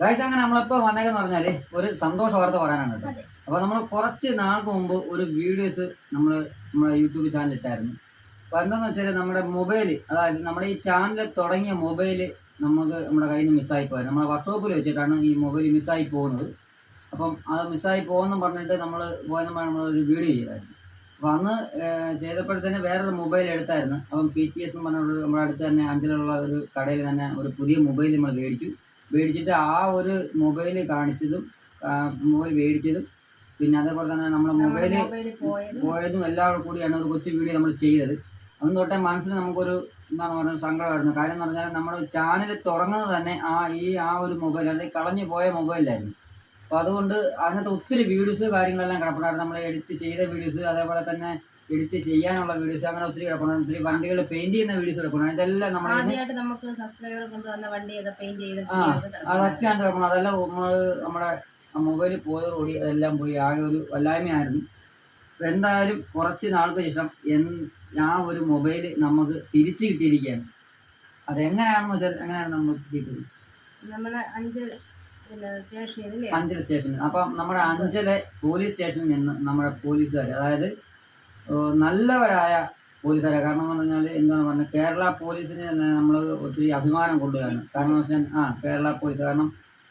Guys അങ്ങനെ നമ്മളിപ്പോ വന്നേക്കെന്ന് പറഞ്ഞാൽ ഒരു സന്തോഷ വാർത്ത പറയാനാണ് കേട്ടോ. അപ്പൊ നമ്മൾ കുറച്ച് നാൾക്ക് മുമ്പ് ഒരു വീഡിയോസ് നമ്മൾ നമ്മുടെ യൂട്യൂബ് ചാനൽ ഇട്ടായിരുന്നു. അപ്പൊ എന്താന്ന് വെച്ചാൽ നമ്മുടെ മൊബൈൽ അതായത് നമ്മുടെ ഈ ചാനൽ തുടങ്ങിയ മൊബൈൽ നമുക്ക് നമ്മുടെ കയ്യിൽ നിന്ന് മിസ്സായി പോയത്. നമ്മുടെ വർക്ക്ഷോപ്പിൽ വെച്ചിട്ടാണ് ഈ മൊബൈൽ മിസ്സായി പോകുന്നത്. അപ്പം അത് മിസ്സായി പോകുമെന്ന് പറഞ്ഞിട്ട് നമ്മൾ പോയെന്ന് നമ്മളൊരു വീഡിയോ ചെയ്തായിരുന്നു. അപ്പം അന്ന് ചെയ്തപ്പോഴത്തേന് വേറൊരു മൊബൈൽ എടുത്തായിരുന്നു. അപ്പം പി ടി എസ് എന്ന് പറഞ്ഞ നമ്മുടെ അടുത്ത് തന്നെ അഞ്ചലുള്ള ഒരു കടയിൽ തന്നെ ഒരു പുതിയ മൊബൈൽ നമ്മൾ മേടിച്ചു. മേടിച്ചിട്ട് ആ ഒരു മൊബൈൽ കാണിച്ചതും മൊബൈൽ മേടിച്ചതും പിന്നെ അതേപോലെ തന്നെ നമ്മുടെ മൊബൈൽ മൊബൈലിൽ പോയത്. പോയതും എല്ലാം കൂടിയാണ് ഒരു കൊച്ചു വീഡിയോ നമ്മൾ ചെയ്തത്. അന്ന് തൊട്ടേ മനസ്സിൽ നമുക്കൊരു എന്താണ് പറയുന്നത് സങ്കടമായിരുന്നു. കാര്യം എന്ന് പറഞ്ഞാൽ നമ്മൾ ചാനൽ തുടങ്ങുന്നത് തന്നെ ആ ഈ ആ ഒരു മൊബൈൽ അല്ലെങ്കിൽ കളഞ്ഞു പോയ മൊബൈലായിരുന്നു അപ്പോൾ അതുകൊണ്ട് അതിനകത്ത് ഒത്തിരി വീഡിയോസ് കാര്യങ്ങളെല്ലാം കിടപ്പുണ്ടായിരുന്നു. നമ്മൾ എഡിറ്റ് ചെയ്ത വീഡിയോസ് അതേപോലെ തന്നെ എഡിറ്റ് ചെയ്യാനുള്ള വീഡിയോസ് അങ്ങനെ ഒത്തിരി കിടക്കണം ഒത്തിരി വണ്ടികൾ പെയിന്റ് ചെയ്യുന്ന വീഡിയോസ് കിടക്കണം ഇതെല്ലാം നമ്മൾ അതൊക്കെ ആദ്യമായിട്ട് നമുക്ക് സബ്സ്ക്രൈബർ കൊണ്ടുവന്ന വണ്ടിയൊക്കെ പെയിന്റ് ചെയ്ത് അതൊക്കെയാണ് അതെല്ലാം നമ്മൾ നമ്മുടെ മൊബൈലിൽ പോയതോടുകൂടി അതെല്ലാം പോയി. ആകെ ഒരു വല്ലായ്മയായിരുന്നു. എന്തായാലും കുറച്ച് നാൾക്ക് ശേഷം എൻ ആ ഒരു മൊബൈൽ നമുക്ക് തിരിച്ചു കിട്ടിയിരിക്കുകയാണ്. അതെങ്ങനെയാണെന്ന് വെച്ചാൽ എങ്ങനെയാണ് നമ്മൾ കിട്ടിയിട്ടുള്ളത് നമ്മളെ അഞ്ച് അഞ്ചൽ സ്റ്റേഷനിൽ അപ്പം നമ്മുടെ അഞ്ചലെ പോലീസ് സ്റ്റേഷനിൽ നിന്ന് നമ്മുടെ പോലീസുകാർ അതായത് നല്ലവരായ പോലീസുകാരെ. കാരണം എന്ന് പറഞ്ഞാൽ എന്താണ് പറഞ്ഞത് കേരള പോലീസിന് തന്നെ നമ്മൾ ഒത്തിരി അഭിമാനം കൊണ്ടുവരാണ്. കാരണം എന്ന് വെച്ചാൽ ആ കേരള പോലീസ്. കാരണം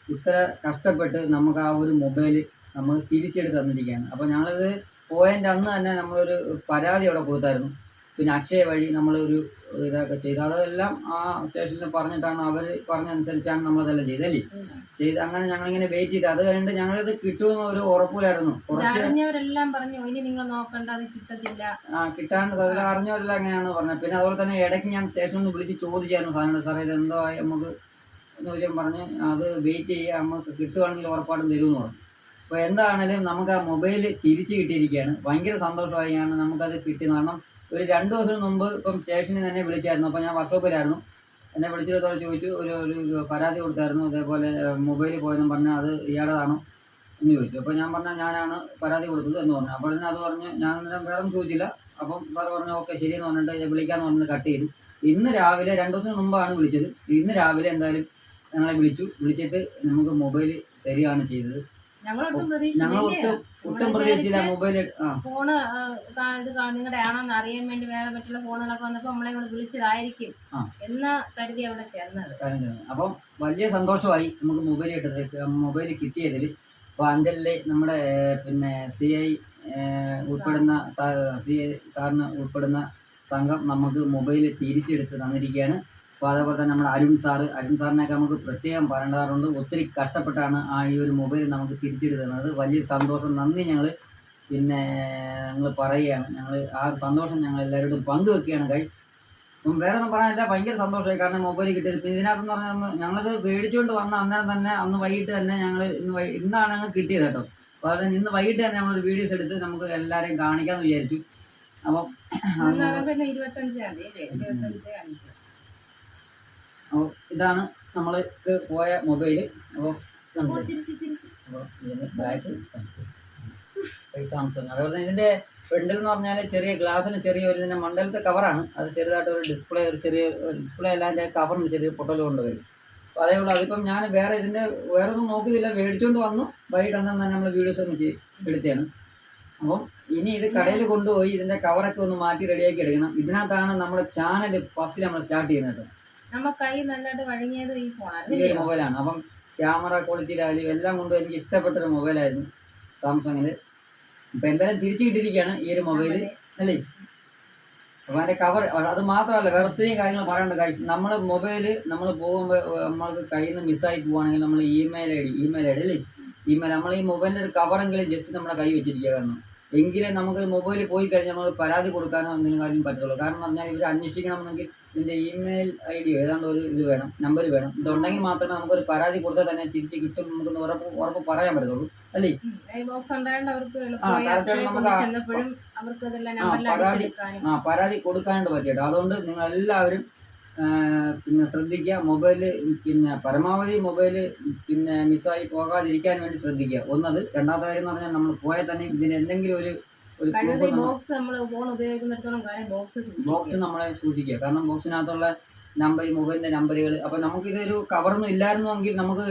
ഇത്ര കഷ്ടപ്പെട്ട് നമുക്ക് ആ ഒരു മൊബൈൽ നമുക്ക് തിരിച്ചെടുത്ത് തന്നിരിക്കുകയാണ്. അപ്പോൾ ഞങ്ങളിത് പോയതിന്റെ അന്ന് തന്നെ നമ്മളൊരു പരാതി അവിടെ കൊടുത്തായിരുന്നു. പിന്നെ അക്ഷയ വഴി നമ്മളൊരു ഇതൊക്കെ ചെയ്തു. അതെല്ലാം ആ സ്റ്റേഷനിൽ പറഞ്ഞിട്ടാണ് അവർ പറഞ്ഞനുസരിച്ചാണ് നമ്മളതെല്ലാം ചെയ്തല്ലേ ചെയ്ത് അങ്ങനെ ഞങ്ങൾ ഇങ്ങനെ വെയിറ്റ് ചെയ്ത്. അത് കഴിഞ്ഞിട്ട് ഞങ്ങളിത് കിട്ടുമെന്ന് ഒരു ഉറപ്പിലായിരുന്നു. കുറച്ച് അറിഞ്ഞവരെല്ലാം പറഞ്ഞു ഇനി നിങ്ങൾ നോക്കണ്ട അത് കിട്ടത്തില്ല. ആ കിട്ടാണ്ട് അതിൽ അറിഞ്ഞവരെല്ലാം അങ്ങനെയാണ് പറഞ്ഞത്. പിന്നെ അതുപോലെ തന്നെ ഇടയ്ക്ക് ഞാൻ സ്റ്റേഷനിൽ നിന്ന് വിളിച്ച് ചോദിച്ചായിരുന്നു സാറിനോട് സാറേ ഇത് എന്തോ ആയി? നമുക്ക് എന്ന് ചോദിച്ചാൽ പറഞ്ഞ് അത് വെയിറ്റ് ചെയ്യുക നമുക്ക് കിട്ടുവാണെങ്കിൽ ഉറപ്പായിട്ടും തരുമെന്ന് പറഞ്ഞു. അപ്പോൾ എന്താണേലും നമുക്ക് ആ മൊബൈൽ തിരിച്ചു കിട്ടിയിരിക്കുകയാണ്. ഭയങ്കര സന്തോഷമായി നമുക്കത് കിട്ടി. കാരണം ഒരു രണ്ട് ദിവസം മുമ്പ് ഇപ്പം സ്റ്റേഷനിൽ തന്നെ വിളിച്ചായിരുന്നു. അപ്പോൾ ഞാൻ വർക്ക്ഷോപ്പിലായിരുന്നു. എന്നെ വിളിച്ചിടത്തോടെ ചോദിച്ചു ഒരു ഒരു പരാതി കൊടുത്തായിരുന്നു. അതേപോലെ മൊബൈൽ പോയെന്ന് പറഞ്ഞാൽ അത് ഇയാളതാണോ എന്ന് ചോദിച്ചു. അപ്പോൾ ഞാൻ പറഞ്ഞാൽ ഞാനാണ് പരാതി കൊടുത്തത് എന്ന് പറഞ്ഞു. അപ്പോൾ തന്നെ അത് പറഞ്ഞ് ഞാൻ അന്നേരം വേറെ ഒന്നും ചോദിച്ചില്ല. അപ്പം വേറെ പറഞ്ഞു ഓക്കെ ശരിയെന്ന് പറഞ്ഞിട്ട് വിളിക്കാന്ന് പറഞ്ഞിട്ട് കട്ട് ചെയ്തു. ഇന്ന് രാവിലെ രണ്ട് ദിവസം മുമ്പാണ് വിളിച്ചത്. ഇന്ന് രാവിലെ എന്തായാലും ഞങ്ങളെ വിളിച്ചു. വിളിച്ചിട്ട് നമുക്ക് മൊബൈൽ തരികയാണ് ചെയ്തത്. ഞങ്ങൾ ഒട്ടും ഒട്ടും മൊബൈൽ ഫോണ് ഇത് നിങ്ങളുടെ ആണോന്ന് അറിയാൻ വേണ്ടി വേറെ മറ്റുള്ള ഫോണുകളൊക്കെ വന്നപ്പോൾ നമ്മളെ കൊണ്ട് വിളിച്ചതായിരിക്കും. എന്ന കരുതി അവിടെ ചേർന്നത്. അപ്പം വലിയ സന്തോഷമായി നമുക്ക് മൊബൈൽ കിട്ടത് മൊബൈൽ കിട്ടിയതിൽ അപ്പോൾ അഞ്ചലിലെ നമ്മുടെ പിന്നെ സി ഐ ഉൾപ്പെടുന്ന സി ഐ സാറിന് ഉൾപ്പെടുന്ന സംഘം നമുക്ക് മൊബൈൽ തിരിച്ചെടുത്ത് തന്നിരിക്കുകയാണ്. അപ്പോൾ അതേപോലെ തന്നെ നമ്മുടെ അരുൺ സാറ് അരുൺ സാറിനെയൊക്കെ നമുക്ക് പ്രത്യേകം പറയേണ്ടതാറുണ്ട് ഒത്തിരി കഷ്ടപ്പെട്ടാണ് ആ ഈ ഒരു മൊബൈൽ നമുക്ക് തന്നത് വലിയ സന്തോഷം. നന്ദി ഞങ്ങൾ പിന്നെ ഞങ്ങൾ പറയുകയാണ്. ഞങ്ങൾ ആ സന്തോഷം ഞങ്ങൾ എല്ലാവരോടും പങ്കുവെക്കുകയാണ് ഗൈസ് അപ്പം വേറെ ഒന്നും പറയാനില്ല. ഭയങ്കര സന്തോഷമായി. കാരണം മൊബൈൽ കിട്ടിയത്. പിന്നെ ഇതിനകത്തെന്ന് പറഞ്ഞാൽ ഞങ്ങളിത് മേടിച്ചുകൊണ്ട് വന്ന അന്നേരം തന്നെ അന്ന് വൈകിട്ട് തന്നെ ഞങ്ങൾ ഇന്ന് ഇന്നാണ് ഞങ്ങൾ കിട്ടിയത് കേട്ടോ. അപ്പോൾ അതുകൊണ്ട് ഇന്ന് വൈകിട്ട് തന്നെ നമ്മളൊരു വീഡിയോസ് എടുത്ത് നമുക്ക് എല്ലാവരെയും കാണിക്കാമെന്ന് വിചാരിച്ചു. അപ്പം ഇരുപത്തഞ്ചാം തീയതി ഇരുപത്തഞ്ച് അഞ്ച്. അപ്പോൾ ഇതാണ് നമ്മൾക്ക് പോയ മൊബൈൽ അപ്പോൾ സാംസങ്. അതുപോലെ തന്നെ ഇതിന്റെ ഫ്രണ്ടിൽ എന്ന് പറഞ്ഞാൽ ചെറിയ ഗ്ലാസ്സിന് ചെറിയ ഒരു ഇതിന്റെ മണ്ടലത്തെ കവറാണ് അത് ചെറുതായിട്ട് ഒരു ഡിസ്പ്ലേ ഒരു ചെറിയ ഡിസ്പ്ലേ അല്ല അതിന്റെ കവറിന് ചെറിയ പൊട്ടലും ഉണ്ട് കൈ അപ്പോൾ അതേ ഉള്ളൂ. അതിപ്പം ഞാൻ വേറെ ഇതിന്റെ വേറെ ഒന്നും നോക്കിയില്ല. മേടിച്ചുകൊണ്ട് വന്നു. വൈകിട്ട് അന്ന് തന്നെ നമ്മൾ വീഡിയോസ് ഒന്ന് എടുത്തതാണ് അപ്പം ഇനി ഇത് കടയിൽ കൊണ്ടുപോയി ഇതിന്റെ കവറൊക്കെ ഒന്ന് മാറ്റി റെഡിയാക്കി എടുക്കണം. ഇതിനകത്താണ് നമ്മുടെ ചാനൽ ഫസ്റ്റ് നമ്മൾ സ്റ്റാർട്ട് ചെയ്യുന്നത് കേട്ടോ. നമ്മ കൈ നല്ലതായിട്ട് വഴങ്ങിയത് ഈ ഈ ഫോണായിരുന്നു ഒരു മൊബൈലാണ് അപ്പം ക്യാമറ ക്വാളിറ്റിയിലായാലും എല്ലാം കൊണ്ടും എനിക്ക് ഇഷ്ടപ്പെട്ടൊരു മൊബൈലായിരുന്നു സാംസങ്ങിൽ ഇപ്പം എന്തായാലും തിരിച്ചു കിട്ടിയിരിക്കുകയാണ് ഈ ഒരു മൊബൈൽ അല്ലേ? അപ്പം അതിന്റെ കവർ അത് മാത്രമല്ല വെറുതെയും കാര്യങ്ങൾ പറയേണ്ട കാര്യം നമ്മൾ മൊബൈൽ നമ്മൾ പോകുമ്പോൾ നമ്മൾക്ക് കയ്യിൽ നിന്ന് മിസ്സായി പോവുകയാണെങ്കിൽ നമ്മൾ email I D email I D അല്ലേ? ഇമെയിൽ നമ്മൾ ഈ മൊബൈലിന്റെ ഒരു കവറെങ്കിലും ജസ്റ്റ് നമ്മുടെ കൈ വെച്ചിരിക്കുക കാരണം. എങ്കിലേ നമുക്ക് മൊബൈൽ പോയി കഴിഞ്ഞാൽ നമ്മൾ പരാതി കൊടുക്കാനോ എന്തെങ്കിലും കാര്യം പറ്റത്തുള്ളൂ. കാരണം എന്ന് പറഞ്ഞാൽ ഇവർ അന്വേഷിക്കണമെന്നെങ്കിൽ ഇതിന്റെ ഇമെയിൽ ഐ ഡി ഏതാണ്ട് ഒരു ഇത് വേണം നമ്പർ വേണം. ഇതുണ്ടെങ്കിൽ മാത്രമേ നമുക്കൊരു പരാതി കൊടുത്താൽ തന്നെ തിരിച്ച് കിട്ടും നമുക്കൊന്ന് ഉറപ്പ് ഉറപ്പ് പറയാൻ പറ്റത്തുള്ളൂ. അല്ലേ? നമുക്ക് ആ പരാതി കൊടുക്കാനായിട്ട് പറ്റിയിട്ട്? അതുകൊണ്ട് നിങ്ങൾ എല്ലാവരും പിന്നെ ശ്രദ്ധിക്കുക. മൊബൈൽ പിന്നെ പരമാവധി മൊബൈൽ പിന്നെ മിസ്സായി പോകാതിരിക്കാൻ വേണ്ടി ശ്രദ്ധിക്കുക. ഒന്നത് രണ്ടാമത്തെ കാര്യം എന്ന് പറഞ്ഞാൽ നമ്മൾ പോയാൽ തന്നെ ഇതിന് എന്തെങ്കിലും ഒരു ബോക്സ് നമ്മൾ ഫോൺ ഉപയോഗിക്കുന്നിടത്തോളം കാര്യം ബോക്സ് ബോക്സ് നമ്മളെ സൂക്ഷിക്കുക. കാരണം ബോക്സിനകത്തുള്ള നമ്പർ മൊബൈലിന്റെ നമ്പറുകൾ അപ്പൊ നമുക്ക് ഇതൊരു കവറൊന്നും ഇല്ലായിരുന്നുവെങ്കിൽ നമുക്ക്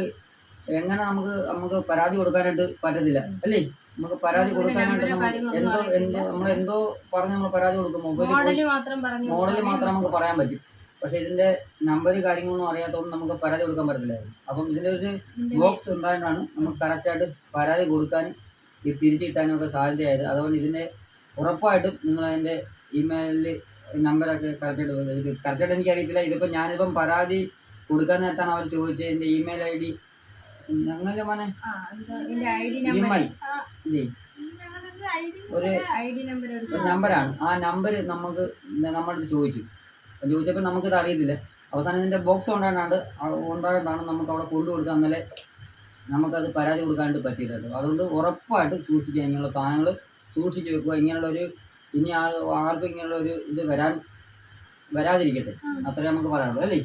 എങ്ങനെ നമുക്ക് നമുക്ക് പരാതി കൊടുക്കാനായിട്ട് പറ്റത്തില്ല. അല്ലേ? നമുക്ക് പരാതി കൊടുക്കാനായിട്ട് എന്തോ. എന്തോ നമ്മൾ എന്തോ പറഞ്ഞ് നമ്മൾ പരാതി കൊടുക്കും. മൊബൈൽ മോഡൽ മോഡൽ മാത്രം നമുക്ക് പറയാൻ പറ്റും. പക്ഷെ ഇതിന്റെ നമ്പർ കാര്യങ്ങളൊന്നും അറിയാത്തതുകൊണ്ട് നമുക്ക് പരാതി കൊടുക്കാൻ പറ്റത്തില്ലായിരുന്നു. അപ്പം ഇതിന്റെ ഒരു ബോക്സ് ഉണ്ടായതുകൊണ്ടാണ് നമുക്ക് കറക്റ്റായിട്ട് പരാതി കൊടുക്കാനും ഇത് തിരിച്ചു കിട്ടാനൊക്കെ സാധ്യതയായത്. അതുകൊണ്ട് ഇതിന്റെ ഉറപ്പായിട്ടും നിങ്ങൾ അതിന്റെ ഇമെയിലിൽ നമ്പറൊക്കെ കറക്റ്റായിട്ട് ഇത് കറക്റ്റായിട്ട് എനിക്കറിയത്തില്ല. ഇതിപ്പോൾ ഞാനിപ്പം പരാതി കൊടുക്കാൻ നേരത്താണ് അവർ ചോദിച്ചത്. എന്റെ ഇമെയിൽ ഐ ഡി ഞങ്ങളെ മോനെ. ഒരു നമ്പറാണ്. ആ നമ്പർ നമുക്ക് നമ്മുടെ അടുത്ത് ചോദിച്ചു ചോദിച്ചപ്പോൾ നമുക്കിത് അറിയത്തില്ല. അവസാനം ഇതിന്റെ ബോക്സ് ഉണ്ടായിട്ടാണ് ഉണ്ടായിട്ടാണ് നമുക്ക് അവിടെ കൊണ്ടു കൊടുക്കുക എന്നാലേ നമുക്കത് പരാതി കൊടുക്കാനായിട്ട് പറ്റിയതായിട്ട് അതുകൊണ്ട് ഉറപ്പായിട്ടും സൂക്ഷിക്കുക ഇങ്ങനെയുള്ള സാധനങ്ങൾ സൂക്ഷിച്ച് വെക്കുക. ഇങ്ങനെയുള്ളൊരു ഇനി ആർക്കും ഇങ്ങനെയുള്ള ഒരു ഇത് വരാൻ വരാതിരിക്കട്ടെ. അത്രേ നമുക്ക് പറയാനുള്ളൂ അല്ലേ?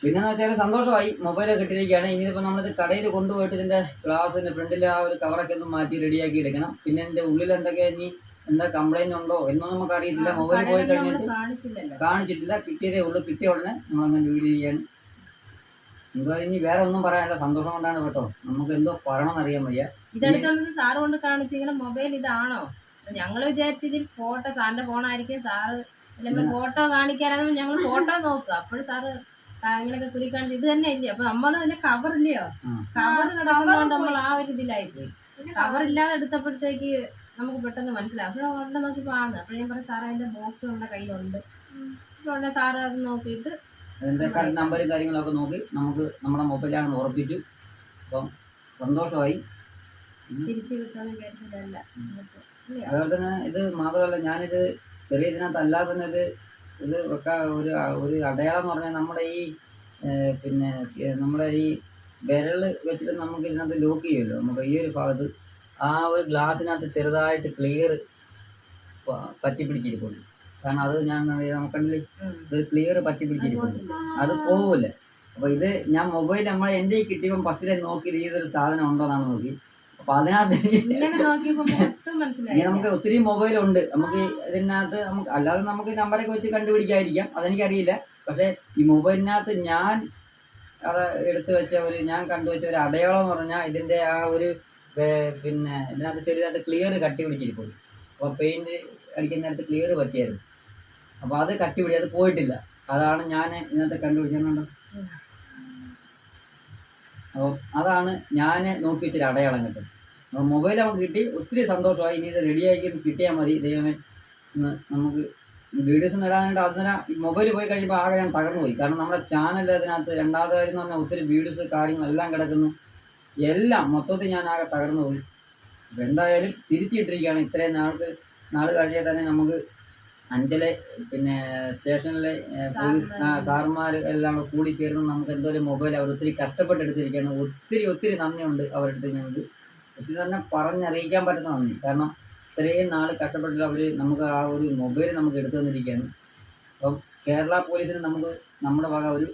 പിന്നെന്ന് വെച്ചാൽ സന്തോഷമായി. മൊബൈൽ കിട്ടിയിരിക്കുകയാണ് ഇനിയിപ്പോൾ നമ്മളിത് കടയിൽ കൊണ്ടുപോയിട്ട് ഇതിന്റെ ഗ്ലാസിന്റെ ഫ്രണ്ടിലെ ആ ഒരു കവറൊക്കെ ഒന്ന് മാറ്റി റെഡിയാക്കി എടുക്കണം. പിന്നെ ഇതിന്റെ ഉള്ളിൽ എന്തൊക്കെ ഇനി എന്താ കംപ്ലൈന്റ് ഉണ്ടോ എന്നൊന്നും നമുക്ക് അറിയത്തില്ല മൊബൈൽ പോയി കഴിഞ്ഞിട്ട് കാണിച്ചിട്ടില്ല. കിട്ടിയതേ ഉള്ളൂ. കിട്ടിയ ഉടനെ നമ്മളങ്ങനെ വീഡിയോ ചെയ്യാൻ എന്തോ ഇനി വേറെ ഒന്നും പറയാനില്ല. സന്തോഷം കൊണ്ടാണ് കേട്ടോ. നമുക്ക് എന്തോ പറയണം അറിയാൻ വയ്യ. ഇതെടുത്തോണ്ട് സാറ് കൊണ്ട് കാണിച്ചിങ്ങനെ മൊബൈൽ ഇതാണോ? ഞങ്ങൾ വിചാരിച്ചതിൽ ഫോട്ടോ സാറിന്റെ ഫോണായിരിക്കും സാറ് അല്ലെങ്കിൽ ഫോട്ടോ കാണിക്കാനാണ് ഞങ്ങൾ ഫോട്ടോ നോക്കുക. അപ്പോഴും സാറ് ഇങ്ങനെയൊക്കെ കാണിച്ച് ഇത് തന്നെ ഇല്ലേ? അപ്പൊ നമ്മൾ അതിന്റെ കവർ ഇല്ലയോ. കവർ കിടക്കുന്നതുകൊണ്ട് നമ്മൾ ആ ഒരു ഇതിലായി പോയി. കവർ ഇല്ലാതെ എടുത്തപ്പോഴത്തേക്ക് നമുക്ക് പെട്ടെന്ന് മനസ്സിലാവും. അപ്പോഴും ഉണ്ടെന്ന് നോക്കിയപ്പോൾ ആന്ന് അപ്പോൾ ഞാൻ പറഞ്ഞു സാറേ അതിന്റെ ബോക്സ് നമ്മുടെ കയ്യിലുണ്ട്. അപ്പോൾ സാറ് അത് നോക്കിയിട്ട് അതിന്റെ നമ്പരും കാര്യങ്ങളൊക്കെ നോക്കി നമുക്ക് നമ്മുടെ മൊബൈലാണെന്ന് ഉറപ്പിച്ചു. അപ്പം സന്തോഷമായി? അതുപോലെ തന്നെ ഇത് മാത്രമല്ല ഞാനിത് ചെറിയ ഇതിനകത്ത് അല്ലാതെ തന്നെ ഒരു ഇത് വെക്കാൻ ഒരു ഒരു അടയാളം എന്ന് പറഞ്ഞാൽ നമ്മുടെ ഈ പിന്നെ നമ്മുടെ ഈ വിരൽ വെച്ചിട്ട് നമുക്ക് ഇതിനകത്ത് ലോക്ക് ചെയ്യുമല്ലോ. നമുക്ക് ഈ ഒരു ഭാഗത്ത് ആ ഒരു ഗ്ലാസ്സിനകത്ത് ചെറുതായിട്ട് ക്ലിയർ പറ്റി പിടിച്ചിരിപ്പുണ്ട് കാരണം അത് ഞാൻ നമുക്കണ്ടില്ലേ ഒരു ക്ലിയർ പറ്റി പിടിച്ചിരിക്കുന്നു. അത് പോവില്ല അപ്പോൾ ഇത് ഞാൻ മൊബൈൽ നമ്മൾ എന്റെ കിട്ടിയപ്പോൾ കിട്ടിയപ്പം ഫസ്റ്റിലെ നോക്കി ഇതൊരു സാധനം ഉണ്ടോ എന്നാണ് നോക്കി. അപ്പൊ അതിനകത്ത് നമുക്ക് ഒത്തിരി മൊബൈൽ ഉണ്ട്. നമുക്ക് ഇതിനകത്ത് നമുക്ക് അല്ലാതെ നമുക്ക് നമ്പറൊക്കെ വെച്ച് കണ്ടുപിടിക്കാതിരിക്കാം. അതെനിക്കറിയില്ല. പക്ഷെ ഈ മൊബൈലിനകത്ത് ഞാൻ അത് എടുത്തു വെച്ച ഒരു ഞാൻ കണ്ടുവച്ച ഒരു അടയാളം എന്ന് പറഞ്ഞാൽ ഇതിന്റെ ആ ഒരു പിന്നെ ഇതിനകത്ത് ചെറുതായിട്ട് ക്ലിയർ കട്ടി പിടിച്ചിരിക്കും അപ്പോൾ പെയിന്റ് അടിക്കുന്ന നേരത്ത് ക്ലിയർ പറ്റിയായിരുന്നു. അപ്പോൾ അത് കട്ടി പിടി അത് പോയിട്ടില്ല. അതാണ് ഞാൻ ഇന്നത്തെ കണ്ടുപിടിച്ചിട്ടുണ്ടോ അപ്പോൾ അതാണ് ഞാൻ നോക്കി വെച്ചൊരു അടയാളം കിട്ടും. അപ്പോൾ മൊബൈൽ നമുക്ക് കിട്ടി ഒത്തിരി സന്തോഷമായി. ഇനി ഇത് റെഡിയാക്കി കിട്ടിയാൽ മതി. ദൈവമേ നമുക്ക് വീഡിയോസ് നേടാനായിട്ട് അതിന് മൊബൈൽ പോയി കഴിയുമ്പോൾ ആകെ ഞാൻ തകർന്നു പോയി. കാരണം നമ്മുടെ ചാനൽ അതിനകത്ത് രണ്ടാമത്തെ കാര്യം എന്ന് പറഞ്ഞാൽ ഒത്തിരി വീഡിയോസ് കാര്യങ്ങളെല്ലാം കിടക്കുന്നു. എല്ലാം മൊത്തത്തിൽ ഞാൻ ആകെ തകർന്നു പോയി. എന്തായാലും തിരിച്ചിട്ടിരിക്കുകയാണ് ഇത്രയും നാൾക്ക് നാൾ കഴിഞ്ഞാൽ തന്നെ നമുക്ക് അഞ്ചലെ പിന്നെ സ്റ്റേഷനിലെ സാർമാർ പോലീസ് എല്ലാം കൂടി ചേർന്ന് നമുക്ക് എന്തോരം മൊബൈൽ അവർ ഒത്തിരി കഷ്ടപ്പെട്ടെടുത്തിരിക്കുകയാണ്. ഒത്തിരി ഒത്തിരി നന്ദിയുണ്ട് അവരുടെ ഞങ്ങൾക്ക്. ഒത്തിരി തന്നെ പറഞ്ഞറിയിക്കാൻ പറ്റുന്ന നന്ദി. കാരണം ഇത്രയും നാൾ കഷ്ടപ്പെട്ടിട്ട് അവർ നമുക്ക് ആ ഒരു മൊബൈൽ നമുക്ക് എടുത്തു തന്നിരിക്കുകയാണ്. അപ്പം കേരള പോലീസിന് നമുക്ക് നമ്മുടെ വക ഒരു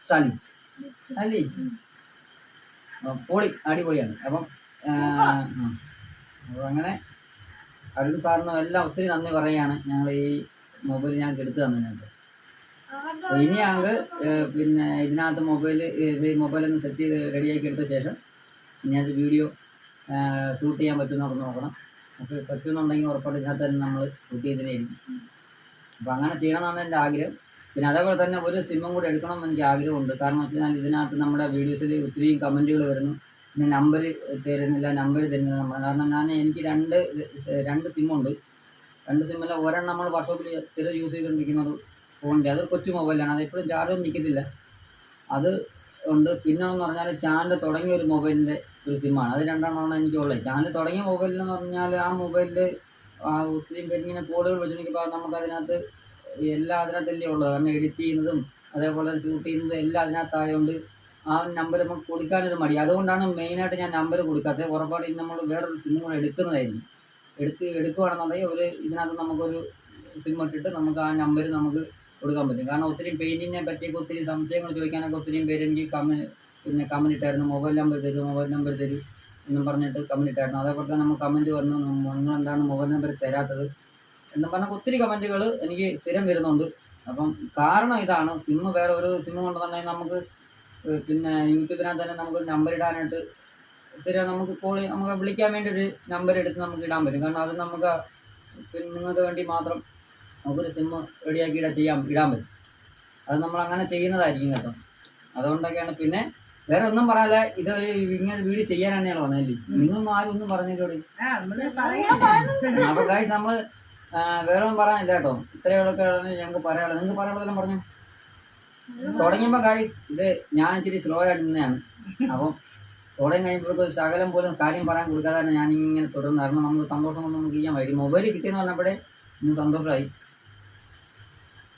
സല്യൂട്ട്. അല്ലേ? പൊളി അടിപൊളിയാണ്. അപ്പം അങ്ങനെ അരുൺ സാറിനും എല്ലാം ഒത്തിരി നന്ദി പറയുകയാണ്. ഞങ്ങൾ ഈ മൊബൈൽ ഞങ്ങൾക്ക് എടുത്തു അപ്പോൾ ഇനി ഞങ്ങൾക്ക് പിന്നെ ഇതിനകത്ത് മൊബൈൽ മൊബൈൽ ഒന്ന് സെറ്റ് ചെയ്ത് റെഡിയാക്കി എടുത്ത ശേഷം ഇനി അത് വീഡിയോ ഷൂട്ട് ചെയ്യാൻ പറ്റുമെന്നൊക്കെ നോക്കണം. നമുക്ക് പറ്റുമെന്നുണ്ടെങ്കിൽ ഉറപ്പായിട്ട് ഇതിനകത്ത് തന്നെ നമ്മൾ ഷൂട്ട് ചെയ്തിട്ടായിരിക്കും അപ്പോൾ അങ്ങനെ ചെയ്യണമെന്നാണ് എന്റെ ആഗ്രഹം. പിന്നെ അതേപോലെ തന്നെ ഒരു സിമ്മും കൂടി എടുക്കണം എടുക്കണമെന്ന് എനിക്ക് ആഗ്രഹമുണ്ട്. കാരണം വെച്ച് കഴിഞ്ഞാൽ ഇതിനകത്ത് നമ്മുടെ വീഡിയോസിൽ ഒത്തിരി കമന്റുകൾ വരുന്നു. നമ്പർ തരുന്നില്ല നമ്പർ തരുന്നില്ല നമ്മൾ കാരണം ഞാൻ എനിക്ക് രണ്ട് രണ്ട് സിമ്മുണ്ട് രണ്ട് സിമ്മല്ല ഒരെണ്ണം നമ്മൾ വർഷോപ്പിൽ സ്ഥിരം യൂസ് ചെയ്തുകൊണ്ടിരിക്കുന്ന ഒരു ഫോണിന്റെ അത് കൊച്ചു മൊബൈലാണ് അത് എപ്പോഴും ചാർജൊന്നും നിൽക്കത്തില്ല അത് ഉണ്ട്. പിന്നെ എന്ന് പറഞ്ഞാൽ ചാനൽ തുടങ്ങിയ ഒരു മൊബൈലിന്റെ ഒരു സിമ്മാണ് അത് രണ്ടെണ്ണമാണ് എനിക്കുള്ളത് ചാനൽ തുടങ്ങിയ മൊബൈലിൽ എന്ന് പറഞ്ഞാൽ ആ മൊബൈലിൽ ഒത്തിരി പേര് ഇങ്ങനെ കോഡുകൾ വെച്ചിട്ടുണ്ടെങ്കിൽ നമുക്ക് അതിനകത്ത് എല്ലാം അതിനകത്തല്ലേ ഉള്ളത് കാരണം എഡിറ്റ് ചെയ്യുന്നതും അതേപോലെ ഷൂട്ട് ചെയ്യുന്നതും എല്ലാം അതിനകത്തായതുകൊണ്ട് ആ നമ്പർ നമുക്ക് കൊടുക്കാനൊരു മടി. അതുകൊണ്ടാണ് മെയിനായിട്ട് ഞാൻ നമ്പർ കൊടുക്കാത്തത് ഉറപ്പായിട്ട് നമ്മൾ വേറൊരു സിം കൂടെ എടുക്കുന്നതായിരിക്കും. എടുത്ത് എടുക്കുകയാണെന്നുണ്ടെങ്കിൽ ഒരു ഇതിനകത്ത് നമുക്കൊരു സിം ഇട്ടിട്ട് നമുക്ക് ആ നമ്പർ നമുക്ക് കൊടുക്കാൻ പറ്റും. കാരണം ഒത്തിരി പെയിന്റിങ്ങിനെ പറ്റിയൊക്കെ ഒത്തിരി സംശയങ്ങൾ ചോദിക്കാനൊക്കെ ഒത്തിരി പേര് എനിക്ക് കമ്മി പിന്നെ കമന്റ് ഇട്ടായിരുന്നു. മൊബൈൽ നമ്പർ തരും മൊബൈൽ നമ്പർ തരും എന്നും പറഞ്ഞിട്ട് കമന്റ് ഇട്ടായിരുന്നു. അതേപോലെ തന്നെ നമുക്ക് കമന്റ് വന്ന് നിങ്ങൾ എന്താണ് മൊബൈൽ നമ്പർ തരാത്തത് എന്നും പറഞ്ഞ ഒത്തിരി കമന്റുകൾ എനിക്ക് സ്ഥിരം വരുന്നുണ്ട്. അപ്പം കാരണം ഇതാണ്. സിം വേറെ ഒരു സിം കൊണ്ടുവന്നുണ്ടെങ്കിൽ നമുക്ക് പിന്നെ യൂട്യൂബിനകത്ത് തന്നെ നമുക്ക് നമ്പർ ഇടാനായിട്ട് സ്ഥിരം നമുക്ക് കോൾ നമുക്ക് വിളിക്കാൻ വേണ്ടി ഒരു നമ്പർ എടുത്ത് നമുക്ക് ഇടാൻ പറ്റും. കാരണം അത് നമുക്ക് പിന്നെ നിങ്ങൾക്ക് വേണ്ടി മാത്രം നമുക്കൊരു സിമ്മ് റെഡിയാക്കി ഇടാൻ ചെയ്യാം ഇടാൻ പറ്റും. അത് നമ്മൾ അങ്ങനെ ചെയ്യുന്നതായിരിക്കും കേട്ടോ. അതുകൊണ്ടൊക്കെയാണ് പിന്നെ വേറെ ഒന്നും പറയാല്ല ഇത് ഇങ്ങനെ വീട് ചെയ്യാനാണ് ഞാൻ പറഞ്ഞല്ലേ നിങ്ങളൊന്നും ആരും ഒന്നും പറഞ്ഞില്ലോടെ അപ്പൊ കാര്യം നമ്മൾ വേറെ ഒന്നും പറയാനില്ല കേട്ടോ. ഇത്രയൊക്കെയാണ് ഞങ്ങൾക്ക് പറയാനുള്ളത് നിങ്ങൾക്ക് പറയാനുള്ളതെല്ലാം പറഞ്ഞു. തുടങ്ങിയപ്പോൾ കാര്യം ഇത് ഞാൻ ഇച്ചിരി സ്ലോ ആയിട്ട് നിന്നെയാണ് അപ്പം തുടങ്ങി കഴിയുമ്പോഴേക്കും ശകലം പോലും കാര്യം പറയാൻ കൊടുക്കാതെ ഞാൻ ഇങ്ങനെ തുടർന്ന്. കാരണം നമുക്ക് സന്തോഷം കൊണ്ട് നമുക്ക് ചെയ്യാൻ പറ്റും മൊബൈൽ കിട്ടിയെന്ന് പറഞ്ഞപ്പോഴേ ഇന്ന് സന്തോഷമായി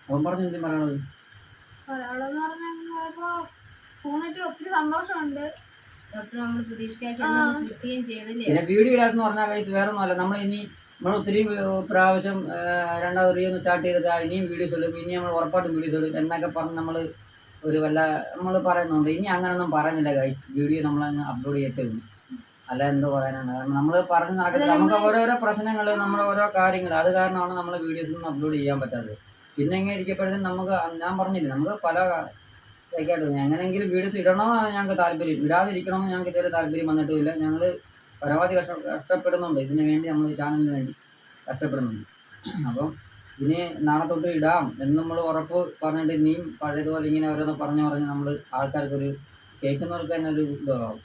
ഓർമ്മ പറഞ്ഞു എന്തും പറയാനുള്ളത്? ഒരാളെന്ന് പറഞ്ഞാൽ ഫോണിട്ട് ഒത്തിരി സന്തോഷമുണ്ട്. വീഡിയോ ഇടാന്ന് പറഞ്ഞാൽ വേറെ ഒന്നുമല്ല നമ്മൾ ഇനി നമ്മൾ ഒത്തിരി പ്രാവശ്യം രണ്ടാമത് റീ ഒന്ന് സ്റ്റാർട്ട് ചെയ്തിട്ട് ഇനിയും വീഡിയോസ് ഇടും ഇനി നമ്മൾ ഉറപ്പായിട്ടും വീഡിയോസ് ഇടും എന്നൊക്കെ പറഞ്ഞ് നമ്മൾ ഒരു വല്ല നമ്മൾ പറയുന്നുണ്ട്. ഇനി അങ്ങനൊന്നും പറയുന്നില്ല ഗൈസ് വീഡിയോ നമ്മൾ അങ്ങ് അപ്ലോഡ് ചെയ്യട്ടേ ഉള്ളൂ. അല്ല എന്തോ പറയാനാണ്? കാരണം നമ്മൾ പറഞ്ഞ് നടക്കത്തില്ല നമുക്ക് ഓരോരോ പ്രശ്നങ്ങൾ നമ്മുടെ ഓരോ കാര്യങ്ങൾ അത് കാരണമാണ് നമ്മൾ വീഡിയോസ് ഒന്നും അപ്ലോഡ് ചെയ്യാൻ പറ്റാത്തത്. പിന്നെ എങ്ങനെ ഇരിക്കപ്പെടുന്നത് നമുക്ക് ഞാൻ പറഞ്ഞില്ലേ നമുക്ക് പല ഇതൊക്കെയായിട്ട് എങ്ങനെയെങ്കിലും വീഡിയോസ് ഇടണമെന്നാണ് ഞങ്ങൾക്ക് താല്പര്യം. ഇടാതിരിക്കണമെന്ന് ഞങ്ങൾക്ക് ഇതുവരെ താല്പര്യം വന്നിട്ടുമില്ല. ഞങ്ങൾ പരമാവധി കഷ്ട കഷ്ടപ്പെടുന്നുണ്ട്. ഇതിനു വേണ്ടി നമ്മൾ ഈ ചാനലിന് വേണ്ടി കഷ്ടപ്പെടുന്നുണ്ട്. അപ്പം ഇനി നാളെ തൊട്ട് ഇടാം എന്ന് നമ്മൾ ഉറപ്പ് പറഞ്ഞിട്ട് ഇനിയും പഴയതുപോലെ ഇങ്ങനെ ഓരോന്ന് പറഞ്ഞു പറഞ്ഞ് നമ്മൾ ആൾക്കാർക്കൊരു കേൾക്കുന്നവർക്ക് തന്നെ ഒരു ഇതാവും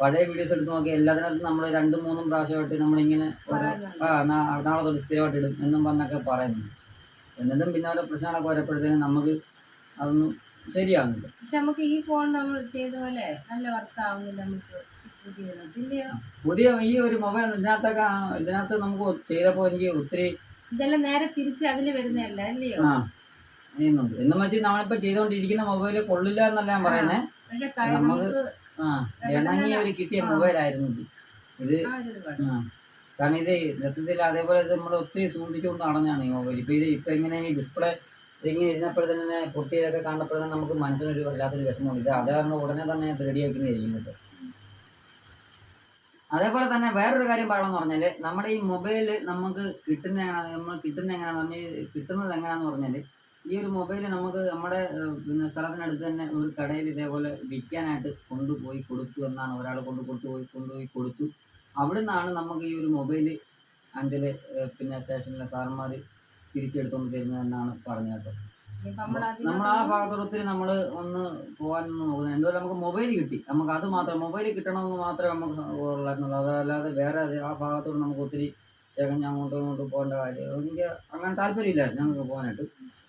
പഴയ വീഡിയോസ് എടുത്ത് നോക്കി എല്ലാത്തിനകത്തും നമ്മൾ രണ്ടും മൂന്നും പ്രാവശ്യമായിട്ട് നമ്മളിങ്ങനെ ആ നാളെ തൊട്ട് സ്ഥിരമായിട്ട് ഇടും എന്നും പറഞ്ഞൊക്കെ പറയുന്നു എന്നിട്ടും പിന്നെ ഓരോ പ്രശ്നങ്ങളൊക്കെ വരുമ്പോഴത്തേനും നമുക്ക് അതൊന്നും ശരിയാവുന്നില്ല. പക്ഷെ നമുക്ക് ഈ ഫോൺ നമ്മൾ ചെയ്ത പോലെ നല്ല വർക്ക് ആവുന്നില്ല നമുക്ക്. പുതിയ ഈ ഒരു മൊബൈൽ ഇതിനകത്തൊക്കെ ഇതിനകത്ത് നമുക്ക് ചെയ്തപ്പോൾ എനിക്ക് ഒത്തിരി ഇതെല്ലാം നേരെ തിരിച്ച് അതിൽ വരുന്നതല്ല അല്ലയോ? ചെയ്യുന്നുണ്ട്. എന്നും വെച്ച് നമ്മളിപ്പോ ചെയ്തുകൊണ്ടിരിക്കുന്ന മൊബൈൽ കൊള്ളില്ല എന്നല്ല ഞാൻ പറയുന്നേ. നമുക്ക് ആ ഇണങ്ങിയ ഒരു കിട്ടിയ മൊബൈലായിരുന്നു ഇത്. കാരണം ഇത് സത്യത്തിൽ അതേപോലെ നമ്മൾ ഒത്തിരി സൂക്ഷിച്ചുകൊണ്ട് നടന്നാണ് ഈ മൊബൈൽ ഇപ്പൊ ഇത് ഇപ്പൊ ഇങ്ങനെ ഈ ഡിസ്പ്ലേ ഇതിങ്ങനെ ഇരുന്നപ്പോഴത്തന്നെ തന്നെ പൊട്ടിയതൊക്കെ കണ്ടപ്പോഴത്തന്നെ നമുക്ക് മനസ്സിനൊരു വല്ലാത്തൊരു വിഷമമുണ്ട് ഇത് അത് കാരണം ഉടനെ തന്നെ റെഡി ആക്കുന്നതായിരിക്കും കേട്ടോ. അതേപോലെ തന്നെ വേറൊരു കാര്യം പറയണമെന്ന് പറഞ്ഞാൽ നമ്മുടെ ഈ മൊബൈൽ നമുക്ക് കിട്ടുന്ന എങ്ങനെയാണ് നമ്മൾ കിട്ടുന്ന എങ്ങനെയാന്ന് പറഞ്ഞാൽ കിട്ടുന്നത് എങ്ങനെയാന്ന് പറഞ്ഞാൽ ഈ ഒരു മൊബൈൽ നമുക്ക് നമ്മുടെ പിന്നെ സ്ഥലത്തിനടുത്ത് തന്നെ ഒരു കടയിൽ ഇതേപോലെ വിൽക്കാനായിട്ട് കൊണ്ടുപോയി കൊടുത്തു എന്നാണ് ഒരാൾ കൊണ്ട് കൊണ്ടുപോയി കൊണ്ടുപോയി കൊടുത്തു. അവിടെ നിന്നാണ് നമുക്ക് ഈ ഒരു മൊബൈൽ അഞ്ചൽ പിന്നെ സ്റ്റേഷനിലെ സാറന്മാർ തിരിച്ചെടുത്തുകൊണ്ട് തരുന്നതെന്നാണ് പറഞ്ഞത് കേട്ടോ. നമ്മൾ ആ ഭാഗത്തോട് ഒത്തിരി നമ്മൾ ഒന്ന് പോകാൻ നോക്കുന്നത് എന്തുപോലെ നമുക്ക് മൊബൈൽ കിട്ടി. നമുക്ക് അത് മാത്രം മൊബൈൽ കിട്ടണമെന്ന് മാത്രമേ നമുക്ക് ഉള്ളായിരുന്നുള്ളൂ. അതല്ലാതെ വേറെ ആ ഭാഗത്തോട് നമുക്ക് ഒത്തിരി ചേകഞ്ഞ് അങ്ങോട്ടും ഇങ്ങോട്ടും പോകേണ്ട കാര്യം എനിക്ക് അങ്ങനെ താല്പര്യമില്ല ഞങ്ങൾക്ക് പോകാനായിട്ട്.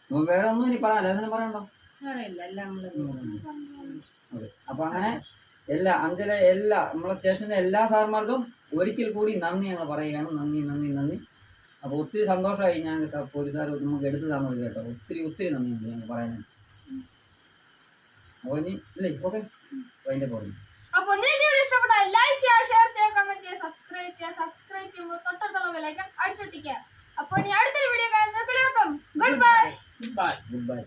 അപ്പോൾ വേറെ ഒന്നും ഇനി പറയാനില്ല. എന്തെങ്കിലും പറയണ്ടോ? അതെ. അപ്പോൾ അങ്ങനെ എല്ലാ അഞ്ചലെ എല്ലാ നമ്മളെ സ്റ്റേഷനിലെ എല്ലാ സാർമാർക്കും ഒരിക്കൽ കൂടി നന്ദി ഞങ്ങൾ പറയുകയാണ്. നന്ദി നന്ദി നന്ദി. അപ്പോൾ ഒത്തിരി സന്തോഷമായി ഞാൻ പോലീസുകാർ നമുക്ക് എടുത്തു തന്നത് കേട്ടോ. ഒത്തിരി ഒത്തിരി നന്ദി ഉണ്ട് ഞങ്ങൾ പറയാനായിട്ട്. അപ്പൊ ഇനി അല്ലേ ഓക്കെ. അതിന്റെ പോകുന്നു അപ്പോൾ നിങ്ങൾക്ക് ഇഷ്ടപ്പെട്ടാൽ ലൈക്ക് ചെയ്യുക ഷെയർ ചെയ്യുക കമന്റ് ചെയ്യുക സബ്സ്ക്രൈബ് ചെയ്യുക. സബ്സ്ക്രൈബ് ചെയ്യുമ്പോൾ തൊട്ടടുത്തുള്ള ബെലൈക്കൺ അടിച്ചൊട്ടിക്കുക. അപ്പോൾ ഇനി അടുത്തൊരു വീഡിയോ കാണാൻ നിങ്ങൾക്ക് goodbye goodbye good bye